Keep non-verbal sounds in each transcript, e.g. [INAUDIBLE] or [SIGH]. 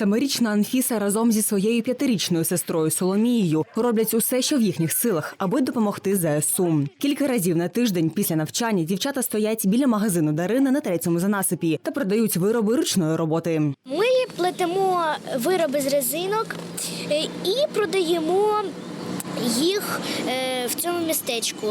Семирічна Анфіса разом зі своєю п'ятирічною сестрою Соломією роблять усе, що в їхніх силах, аби допомогти ЗСУ. Кілька разів на тиждень після навчання дівчата стоять біля магазину Дарини на третьому занасипі та продають вироби ручної роботи. Ми плетемо вироби з резинок е, і продаємо їх е, в цьому містечку.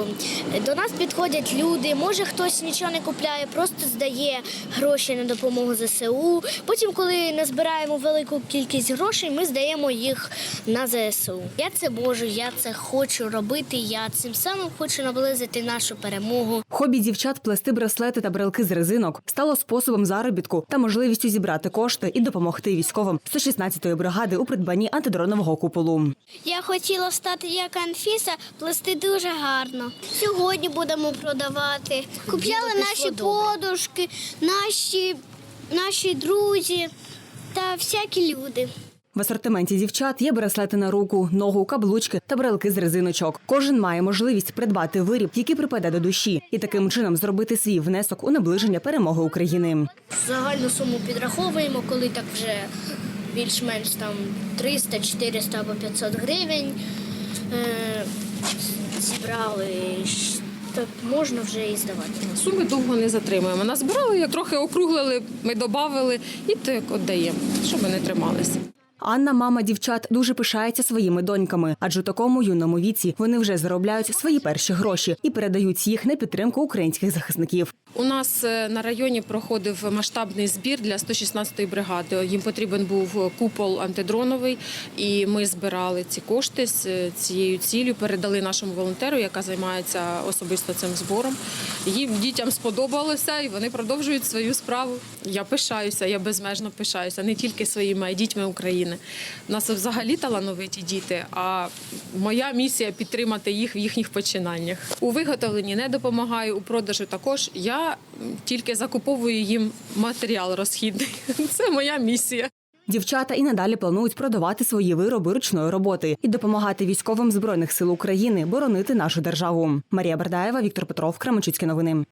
До нас підходять люди. Може, хтось нічого не купляє, просто здає гроші на допомогу ЗСУ. Потім, коли назбираємо велику кількість грошей, ми здаємо їх на ЗСУ. Я це можу, я це хочу робити. Я цим самим хочу наблизити нашу перемогу. Хобі дівчат плести браслети та брелки з резинок стало способом заробітку та можливістю зібрати кошти і допомогти військовим 116-ї бригади у придбанні антидронового куполу. Я хотіла стати як Анфіса, плести дуже гарно. Сьогодні будемо продавати. Купляли наші подушки, наші, наші друзі та всякі люди. В асортименті дівчат є браслети на руку, ногу, каблучки та брелки з резиночок. Кожен має можливість придбати виріб, який припаде до душі, і таким чином зробити свій внесок у наближення перемоги України. Загальну суму підраховуємо, коли так вже більш-менш там 300, 400 або 500 гривень. Зібрали, так можна вже і здавати. Суми довго не затримуємо. Назбирали, як трохи округлили, ми додали і так віддаємо, щоб не трималися. Анна, мама дівчат, дуже пишається своїми доньками, адже у такому юному віці вони вже заробляють свої перші гроші і передають їх на підтримку українських захисників. У нас е, на районі проходив масштабний збір для 116-ї бригади. Їм потрібен був купол антидроновий, і ми збирали ці кошти з е, цією ціллю, передали нашому волонтеру, яка займається особисто цим збором. Їм дітям сподобалося, і вони продовжують свою справу. Я пишаюся, я безмежно пишаюся не тільки своїми, а й дітьми України. У нас взагалі талановиті діти. А моя місія підтримати їх в їхніх починаннях. У виготовленні не допомагаю, у продажу також. Я м, тільки закуповую їм матеріал розхідний. [LAUGHS] Це моя місія. Дівчата і надалі планують продавати свої вироби ручної роботи і допомагати військовим збройних сил України боронити нашу державу. Марія Бердаєва, Віктор Петров, Кременчуцькі новини.